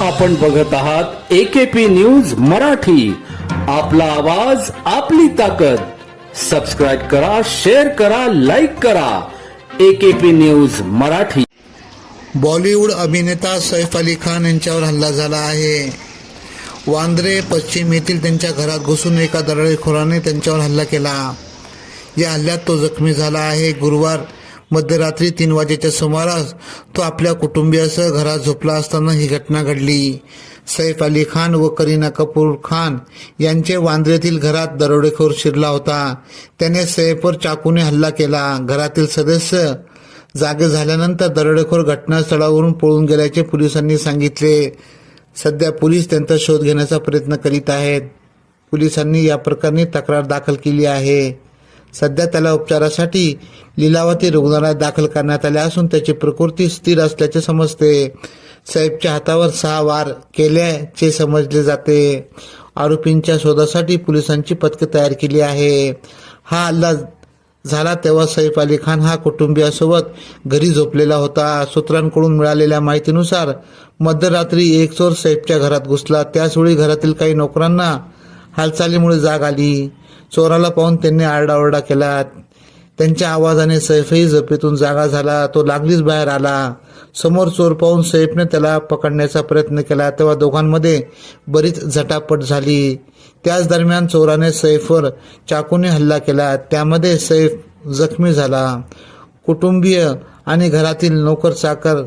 आपण बघत आहात एकेपी न्यूज मराठी. आपला आवाज आपली ताकद. सबस्क्राईब करा शेअर करा लाईक करा. AKP news Marathi. बॉलिवूड अभिनेता सैफ अली खान यांच्यावर हल्ला झाला आहे. वांद्रे पश्चिम येथील त्यांच्या घरात घुसून एका दरोडेखोराने त्यांच्यावर हल्ला केला. या हल्ल्यात तो जखमी झाला आहे. गुरुवार मध्यरात्री तीन वाजेच्या सुमारास तो आपल्या कुटुंबियासह घरात झोपला असताना ही घटना घडली. सैफ अली खान व करीना कपूर खान यांचे वांद्रेतील घरात दरोडेखोर शिरला होता. त्याने सैफवर चाकूने हल्ला केला. घरातील सदस्य जागे झाल्यानंतर दरोडेखोर घटनास्थळावरून पळून गेल्याचे पोलिसांनी सांगितले. सध्या पोलीस त्यांचा शोध घेण्याचा प्रयत्न करीत आहेत. पोलिसांनी या प्रकरणी तक्रार दाखल केली आहे. सध्या त्याला उपचारासाठी लिलावती रुग्णालयात दाखल करण्यात आले असून त्याची प्रकृती स्थिर असल्याचे समजते. साहेबच्या हातावर सहा वार केल्याचे समजले जाते. आरोपींच्या शोधासाठी पोलिसांची पथके तयार केली आहे. हा हल्ला झाला तेव्हा सैफ अली खान हा कुटुंबियासोबत घरी झोपलेला होता. सूत्रांकडून मिळालेल्या माहितीनुसार मध्यरात्री एक चोर सैफच्या घरात घुसला. त्याचवेळी घरातील काही नोकरांना हालचालीमुळे जाग आली. चोराला पाहून त्यांनी आरडाओरडा केला त्यांच्या आवाजाने सैफही झोपेतून जागा झाला. तो लागलीच बाहेर आला. समोर चोर पाहून सैफने त्याला पकडण्याचा प्रयत्न केला. तेव्हा दोघांमध्ये बरीच झटापट झाली. त्याच दरम्यान चोराने सैफवर चाकूने हल्ला केला. त्यामध्ये सैफ जखमी झाला. कुटुंबीय आणि घरातील नोकर चाकर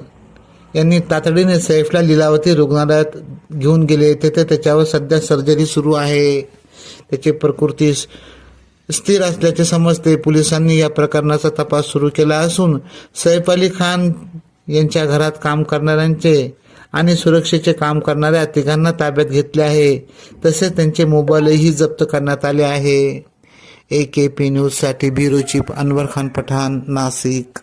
यांनी तातडीने सैफला लिलावती रुग्णालयात घेऊन गेले. तेथे त्याच्यावर सध्या सर्जरी सुरू आहे. त्याची प्रकृती स्थिर असल्याचे समजते. पोलिसांनी या प्रकरणाचा तपास सुरू केला असून सैफ अली खान यांच्या घरात काम करणाऱ्यांचे आणि सुरक्षेचे काम करणाऱ्या तिघांना ताब्यात घेतले आहे. तसेच त्यांचे मोबाईलही जप्त करण्यात आले आहे. ए के पी न्यूजसाठी ब्युरो चीफ अनवर खान पठाण नाशिक.